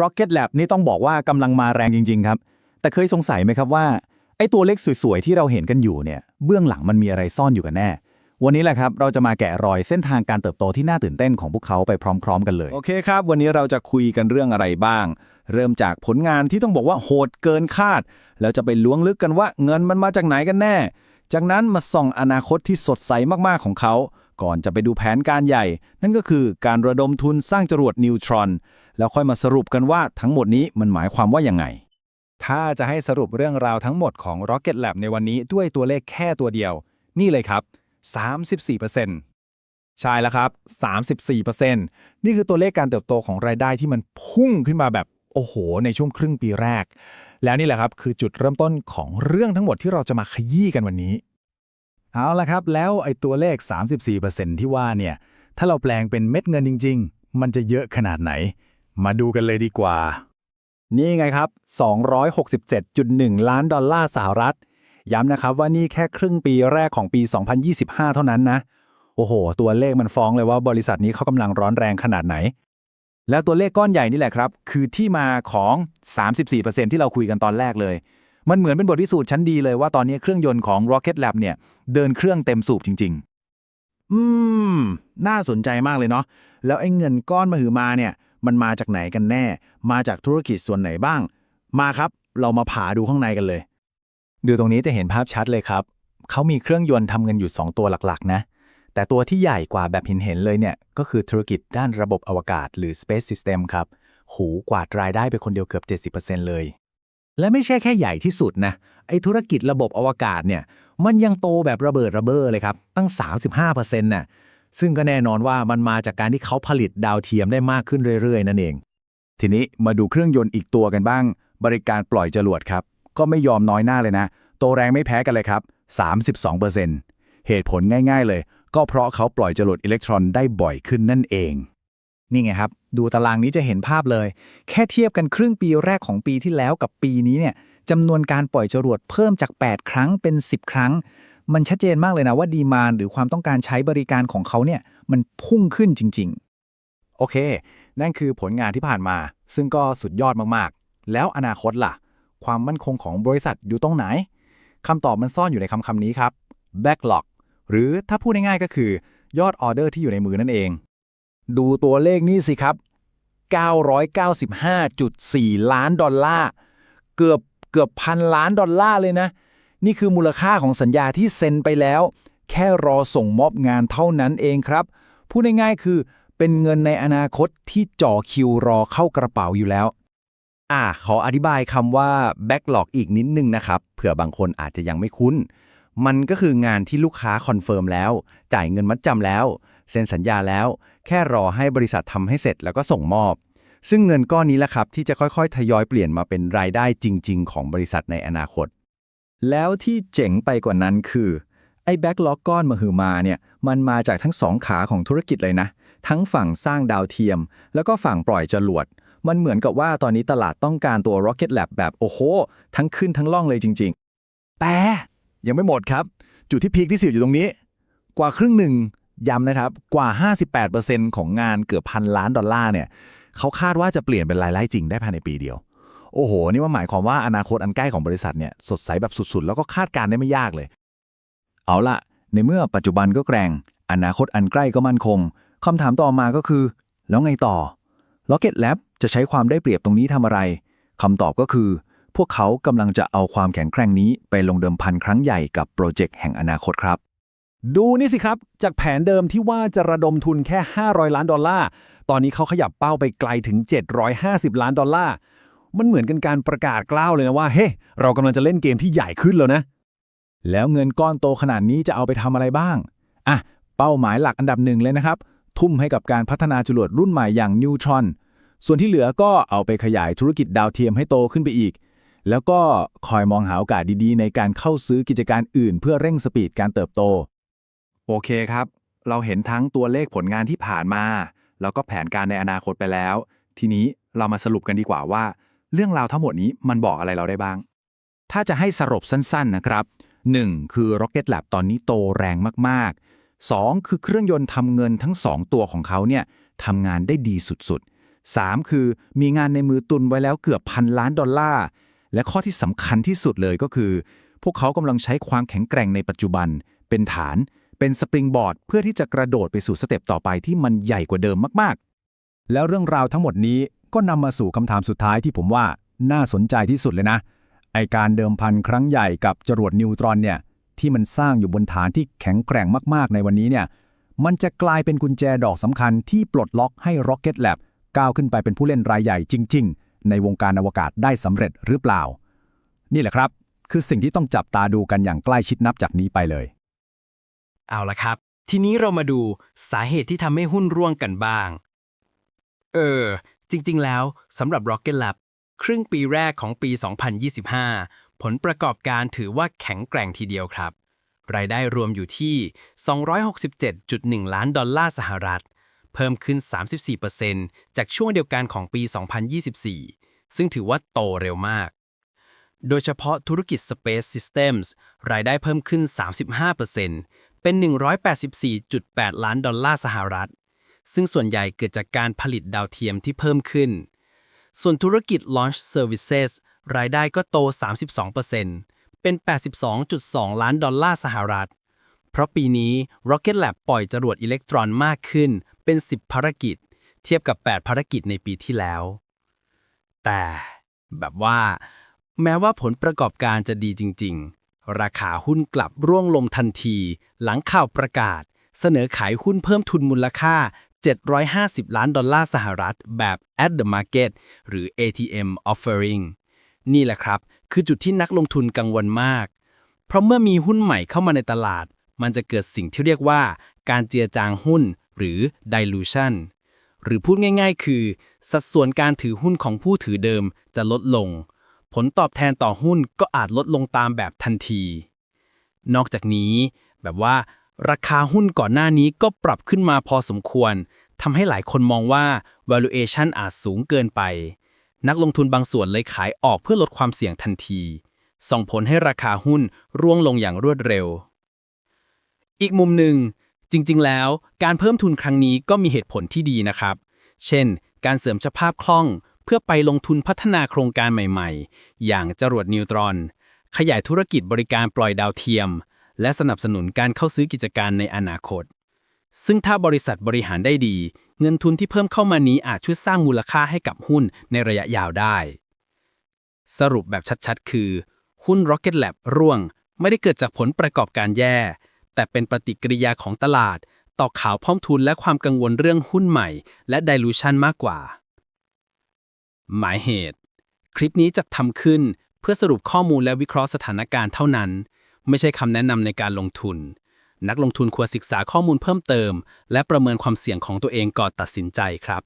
Rocket Lab นี่ต้องบอกว่ากำลังมาแรงจริง ๆ ครับ แต่เคยสงสัยไหมครับว่า ไอ้ตัวเลขสวย ๆ ที่เราเห็นกันอยู่เนี่ย เบื้องหลังมันมีอะไรซ่อนอยู่กันแน่ วันนี้แหละครับ เราจะมาแกะรอยเส้นทางการเติบโตที่น่าตื่นเต้นของพวกเขาไปพร้อม ๆ กันเลย โอเคครับ วันนี้เราจะคุยกันเรื่องอะไรบ้าง เริ่มจากผลงานที่ต้องบอกว่าโหดเกินคาด แล้วจะไปล้วงลึกกันว่าเงินมันมาจากไหนกันแน่ จากนั้นมาส่องอนาคตที่สดใสมากๆของเขา ก่อนจะไปดูแผนการใหญ่ นั่นก็คือการระดมทุนสร้างจรวดนิวทรอน แล้วค่อยมาสรุปกันว่าทั้งหมดนี้มันหมายความว่ายังไง ถ้าจะให้สรุปเรื่องราวทั้งหมดของ Rocket Lab ในวันนี้ด้วยตัวเลขแค่ตัวเดียว นี่เลยครับ 34%ใช่แล้วครับ 34%นี่คือตัวเลขการเติบโตของรายได้ที่มันพุ่งขึ้นมาแบบโอ้โห ในช่วงครึ่งปีแรก แล้วนี่แหละครับคือจุดเริ่มต้นของเรื่องทั้งหมดที่เราจะมาขยี้กันวันนี้ เอาละครับ แล้วไอ้ตัวเลข 34%ที่ว่าเนี่ย ถ้าเราแปลงเป็นเม็ดเงินจริง ๆ มันจะเยอะขนาดไหน มาดูกันเลยดีกว่านี่ไงครับ 267.1 ล้านดอลลาร์สหรัฐ ย้ำนะครับว่านี่แค่ครึ่งปีแรกของปี 2025 เท่านั้นนะ โอ้โห ตัวเลขมันฟ้องเลยว่าบริษัทนี้เขากำลังร้อนแรงขนาดไหน แล้วตัวเลขก้อนใหญ่นี่แหละครับ คือที่มาของ 34%ที่เราคุยกันตอนแรกเลย มันเหมือนเป็นบทพิสูจน์ชั้นดีเลยว่าตอนนี้เครื่องยนต์ของ Rocket Lab เนี่ย เดินเครื่องเต็มสูบจริง ๆ อืม น่าสนใจมากเลยเนาะ แล้วไอ้เงินก้อนมาหึมาเนี่ย มันมาจากไหนกันแน่ มาจากธุรกิจส่วนไหนบ้าง มาครับ เรามาผ่าดูข้างในกันเลย ดูตรงนี้จะเห็นภาพชัดเลยครับ เขามีเครื่องยนต์ทำเงินอยู่ 2 ตัวหลักๆ นะ แต่ตัวที่ใหญ่กว่าแบบเห็นๆเลยเนี่ย ก็คือธุรกิจด้านระบบอวกาศหรือ Space System ครับ หูกวาดรายได้ไปคนเดียวเกือบ 70%เลย และไม่ใช่แค่ใหญ่ที่สุดนะ ไอธุรกิจระบบอวกาศเนี่ย มันยังโตแบบระเบิดระเบ้อเลยครับ ตั้ง 35%น่ะ ซึ่งก็แน่นอนว่ามันมาจากการที่เขาผลิตดาวเทียมได้มากขึ้นเรื่อยๆ นั่นเอง ทีนี้มาดูเครื่องยนต์อีกตัวกันบ้าง บริการปล่อยจรวดครับ ก็ไม่ยอมน้อยหน้าเลยนะ โตแรงไม่แพ้กันเลยครับ 32%เหตุผลง่ายๆเลย ก็เพราะเขาปล่อยจรวดอิเล็กทรอนได้บ่อยขึ้นนั่นเอง นี่ไงครับ ดูตารางนี้จะเห็นภาพเลย แค่เทียบกันครึ่งปีแรกของปีที่แล้วกับปีนี้เนี่ยจำนวนการปล่อยจรวดเพิ่มจาก 8 ครั้งเป็น 10 ครั้ง มันชัดเจนมากเลยนะว่าดีมานหรือความต้องการใช้บริการของเขาเนี่ยมันพุ่งขึ้นจริง ๆ โอเค นั่นคือผลงานที่ผ่านมา ซึ่งก็สุดยอดมากๆ แล้วอนาคตล่ะ ความมั่นคงของบริษัทอยู่ตรงไหนคำตอบมันซ่อนอยู่ในคำคำนี้ครับ backlog หรือถ้าพูดง่ายๆก็คือยอดออเดอร์ที่อยู่ในมือนั่นเอง ดูตัวเลขนี่สิครับ 995.4 ล้านดอลลาร์ เกือบเกือบพันล้านดอลลาร์เลยนะ นี่คือมูลค่าของสัญญาที่เซ็นไปแล้ว แค่รอส่งมอบงานเท่านั้นเองครับ พูดง่ายๆ คือเป็นเงินในอนาคตที่จ่อคิวรอเข้ากระเป๋าอยู่แล้ว อ่าขออธิบายคำว่า backlog อีกนิดนึงนะครับ เผื่อบางคนอาจจะยังไม่คุ้น มันก็คืองานที่ลูกค้าคอนเฟิร์มแล้ว จ่ายเงินมัดจำแล้ว เซ็นสัญญาแล้ว แค่รอให้บริษัททำให้เสร็จแล้วก็ส่งมอบ ซึ่งเงินก้อนนี้แหละครับ ที่จะค่อยๆ ทยอยเปลี่ยนมาเป็นรายได้จริง ๆ ของบริษัทในอนาคต แล้วที่เจ๋งไปกว่านั้นคือ ไอ้แบ็กล็อกก้อนมหึมาเนี่ย มันมาจากทั้งสองขาของธุรกิจเลยนะ ทั้งฝั่งสร้างดาวเทียม แล้วก็ฝั่งปล่อยจรวด มันเหมือนกับว่าตอนนี้ตลาดต้องการตัว Rocket Lab แบบโอ้โห ทั้งขึ้นทั้งล่องเลยจริง ๆ แต่ยังไม่หมดครับ จุดที่พีคที่สุดอยู่ตรงนี้ กว่าครึ่งหนึ่งย้ำนะครับ กว่า 58%ของงานเกือบพันล้านดอลลาร์เนี่ย เขาคาดว่าจะเปลี่ยนเป็นรายได้จริงได้ภายในปีเดียว โอ้โห นี่ว่าหมายความว่าอนาคตอันใกล้ของบริษัทเนี่ยสดใสแบบสุดๆ แล้วก็คาดการณ์ได้ไม่ยากเลย เอาละในเมื่อปัจจุบันก็แกร่ง อนาคตอันใกล้ก็มั่นคงคำถามต่อมาก็คือ แล้วไงต่อ Rocket Lab จะใช้ความได้เปรียบตรงนี้ทำอะไรคำตอบก็คือ พวกเขากำลังจะเอาความแข็งแกร่งนี้ไปลงเดิมพันครั้งใหญ่กับโปรเจกต์แห่งอนาคตครับ ดูนี่สิครับ จากแผนเดิมที่ว่าจะระดมทุนแค่ 500 ล้านดอลลาร์ ตอนนี้เขาขยับเป้าไปไกลถึง 750 ล้านดอลลาร์ มันเหมือนกันการประกาศกล้าวเลยนะว่า เฮ้เรากำลังจะเล่นเกมที่ใหญ่ขึ้นแล้วนะ แล้วเงินก้อนโตขนาดนี้จะเอาไปทำอะไรบ้าง อะ เป้าหมายหลักอันดับหนึ่งเลยนะครับ ทุ่มให้กับการพัฒนาจรวดรุ่นใหม่อย่างนิวทรอน ส่วนที่เหลือก็เอาไปขยายธุรกิจดาวเทียมให้โตขึ้นไปอีก แล้วก็คอยมองหาโอกาสดีๆ ในการเข้าซื้อกิจการอื่น เพื่อเร่งสปีดการเติบโต โอเคครับ เราเห็นทั้งตัวเลขผลงานที่ผ่านมา แล้วก็แผนการในอนาคตไปแล้ว ทีนี้เรามาสรุปกันดีกว่าว่า เรื่องราวทั้งหมดนี้มันบอกอะไรเราได้บ้าง ถ้าจะให้สรุปสั้นๆนะครับ 1. คือ Rocket Lab ตอนนี้โตแรงมากๆ 2. คือเครื่องยนต์ทำเงินทั้ง 2 ตัวของเขาเนี่ยทำงานได้ดีสุดๆ 3. คือมีงานในมือตุนไว้แล้วเกือบพันล้านดอลลาร์ และข้อที่สำคัญที่สุดเลยก็คือ พวกเขากำลังใช้ความแข็งแกร่งในปัจจุบัน เป็นฐาน เป็นสปริงบอร์ดเพื่อที่จะกระโดดไปสู่สเต็ปต่อไปที่มันใหญ่กว่าเดิมมากๆ แล้วเรื่องราวทั้งหมดนี้ ก็นำมาสู่คำถามสุดท้ายที่ผมว่าน่าสนใจที่สุดเลยนะ ไอการเดิมพันครั้งใหญ่กับจรวดนิวตรอนเนี่ยที่มันสร้างอยู่บนฐานที่แข็งแกร่งมากๆ ในวันนี้เนี่ยมันจะกลายเป็นกุญแจดอกสำคัญที่ปลดล็อกให้ Rocket Lab ก้าวขึ้นไปเป็นผู้เล่นรายใหญ่จริง ๆ ในวงการอวกาศได้สำเร็จหรือเปล่า นี่แหละครับ คือสิ่งที่ต้องจับตาดูกันอย่างใกล้ชิดนับจากนี้ไปเลย เอาละครับ ทีนี้เรามาดูสาเหตุที่ทำให้หุ้นร่วงกันบ้าง เออ จริง ๆ แล้วสำหรับ Rocket Lab ครึ่งปีแรกของปี 2025 ผลประกอบการถือว่าแข็งแกร่งทีเดียวครับ รายได้รวมอยู่ที่ 267.1 ล้านดอลลาร์สหรัฐ เพิ่มขึ้น 34%จากช่วงเดียวกันของปี 2024 ซึ่งถือว่าโตเร็วมาก โดยเฉพาะธุรกิจ Space Systems รายได้เพิ่มขึ้น 35%เป็น 184.8 ล้านดอลลาร์สหรัฐ ซึ่งส่วนใหญ่เกิดจากการผลิตดาวเทียมที่เพิ่มขึ้น ส่วนธุรกิจ Launch Services รายได้ก็โต 32%เป็น 82.2 ล้านดอลลาร์สหรัฐ เพราะปีนี้ Rocket Lab ปล่อยจรวดอิเล็กตรอนมากขึ้นเป็น 10 ภารกิจ เทียบกับ 8 ภารกิจในปีที่แล้ว แต่แบบว่า แม้ว่าผลประกอบการจะดีจริง ๆ ราคาหุ้นกลับร่วงลงทันที หลังข่าวประกาศ เสนอขายหุ้นเพิ่มทุนมูลค่า 750 ล้านดอลลาร์สหรัฐแบบ at the market หรือ ATM offering นี่แหละครับ คือจุดที่นักลงทุนกังวลมาก เพราะเมื่อมีหุ้นใหม่เข้ามาในตลาด มันจะเกิดสิ่งที่เรียกว่าการเจือจางหุ้นหรือ dilution หรือพูดง่ายๆ คือ สัดส่วนการถือหุ้นของผู้ถือเดิมจะลดลง ผลตอบแทนต่อหุ้นก็อาจลดลงตามแบบทันที นอกจากนี้แบบว่า ราคาหุ้นก่อนหน้านี้ก็ปรับขึ้นมาพอสมควรทำให้หลายคนมองว่า valuation อาจสูงเกินไป นักลงทุนบางส่วนเลยขายออกเพื่อลดความเสี่ยงทันที ส่งผลให้ราคาหุ้นร่วงลงอย่างรวดเร็ว อีกมุมหนึ่ง จริง ๆ แล้ว การเพิ่มทุนครั้งนี้ก็มีเหตุผลที่ดีนะครับ เช่น การเสริมสภาพคล่อง เพื่อไปลงทุนพัฒนาโครงการใหม่ ๆ อย่างจรวดนิวตรอน ขยายธุรกิจบริการปล่อยดาวเทียม และสนับสนุนการเข้าซื้อกิจการในอนาคต ซึ่งถ้าบริษัทบริหารได้ดี เงินทุนที่เพิ่มเข้ามานี้อาจช่วยสร้างมูลค่าให้กับหุ้นในระยะยาวได้ สรุปแบบชัดๆ คือ หุ้น Rocket Lab ร่วง ไม่ได้เกิดจากผลประกอบการแย่ แต่เป็นปฏิกิริยาของตลาด ต่อข่าวพร้อมทุนและความกังวลเรื่องหุ้นใหม่ และ dilution มากกว่า หมายเหตุ คลิปนี้จะทำขึ้นเพื่อสรุปข้อมูลและวิเคราะห์สถานการณ์เท่านั้น ไม่ใช่คำแนะนำในการลงทุน นักลงทุนควรศึกษาข้อมูลเพิ่มเติม และประเมินความเสี่ยงของตัวเองก่อนตัดสินใจครับ